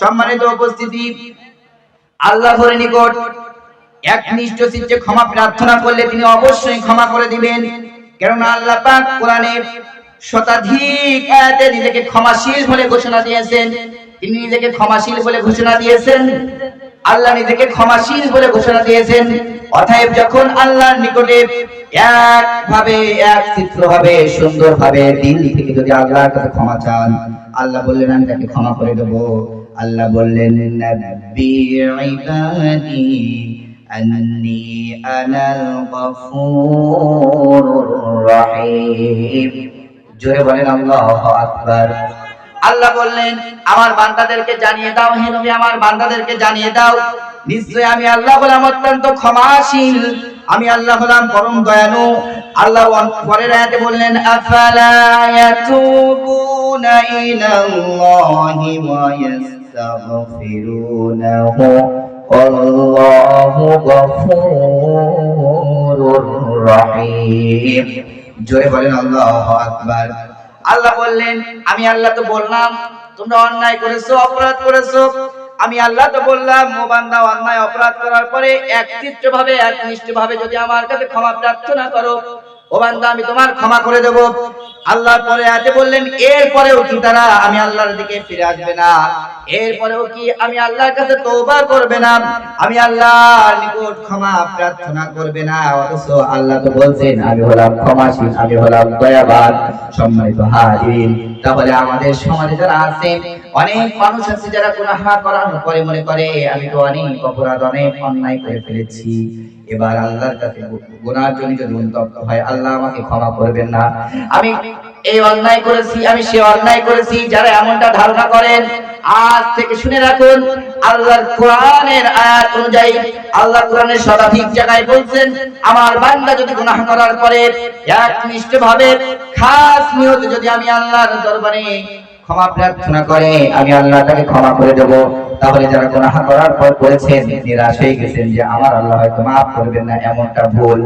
সম্মানিত উপস্থিতি, আল্লাহর নিকট একনিষ্ঠ চিত্তে ক্ষমা প্রার্থনা করলে তিনি অবশ্যই ক্ষমা করে দিবেন। কেননা আল্লাহ পাক কোরআনে শতাধিক আয়াতে নিজেকে ক্ষমাশীল বলে ঘোষণা দিয়েছেন। তিনি নিজেকে ক্ষমাশীল বলে ঘোষণা দিয়েছেন। আল্লাহ নিজেকে ক্ষমাশীল বলে ঘোষণা দিয়েছেন। অতএব যখন আল্লাহর নিকটে একভাবে এক চিত্র ভাবে সুন্দর ভাবে থেকে যদি আল্লাহর কাছে ক্ষমা চান, আল্লাহ বললেন, আমি তাকে ক্ষমা করে দেবো। আল্লাহ বললেন জোরে বলেন, আল্লাহু বললেন, আমার বান্দাদেরকে জানিয়ে দাও, হে নবী, আমার বান্দাদেরকে জানিয়ে দাও। নিশ্চয় আমি আল্লাহ হলাম অত্যন্ত ক্ষমাশীল। আমি আল্লাহ হলাম পরম দয়ালু। আল্লাহ পরের আয়াতে বললেন, আফালা ইয়াতুবুনা ইলাল্লাহি ওয়া ইয়াস্তাগফিরুনাহু আল্লাহু গফুরুর রহিম জোরে বলেন, আল্লাহু আকবার। আল্লাহ বললেন, আমি আল্লাহ তো বললাম, তোমরা অন্যায় করেছ, অপরাধ করেছ। আমি আল্লাহ তো বললাম ও বান্দা অন্যায় অপরাধ করার পরে একচিত্র ভাবে একনিষ্ঠ ভাবে যদি আমার কাছে ক্ষমা প্রার্থনা করো, ও বান্দা, আমি তোমার ক্ষমা করে দেব। আল্লাহর পরে আতে বললেন, এরপরেও কি তারা আমি আল্লাহর দিকে ফিরে আসবে না? এরপরেও কি আমি আল্লাহর কাছে তওবা করবে না? আমি আল্লাহর নিকট ক্ষমা প্রার্থনা করবে না? অথচ আল্লাহ তো বলছেন, আমি হলাম ক্ষমাশীল, আমি হলাম দয়াবান, সম্মানিত হাজির তাহলে আমাদের সমাজে যারা আছে, অনেক মানুষ আছে যারা গুনাহ করার পরে মনে করে, আমি তো অনেক অপরাধ, অনেক অন্যায় করে ফেলেছি। এবার আল্লাহর কাছে গুনার জন্য যদি উত্তপ্ত হয়, আল্লাহ আমাকে ক্ষমা করবেন না। আমি এই অন্যায় করেছি, আমি সে অন্যায় করেছি, যারা এমনটা ধারণা করেন, আজ থেকে শুনে রাখুন, আল্লাহর কোরআনের আয়াত অনুযায়ী আল্লাহ কোরআনের শতাধিক জায়গায় বলছেন, আমার বান্দা যদি গুনাহ করার পরে একনিষ্ঠ ভাবে খাস নিয়ত যদি আমি আল্লাহর দরবারে ক্ষমা প্রার্থনা করে, আমি আল্লাহ তাকে ক্ষমা করে দেব, তাহলে যারা গুনাহ করার পর করেছেন, নিরাশ হয়ে গেছেন যে আমার আল্লাহ হয়তো মাফ করবেন না, এমনটা ভুল।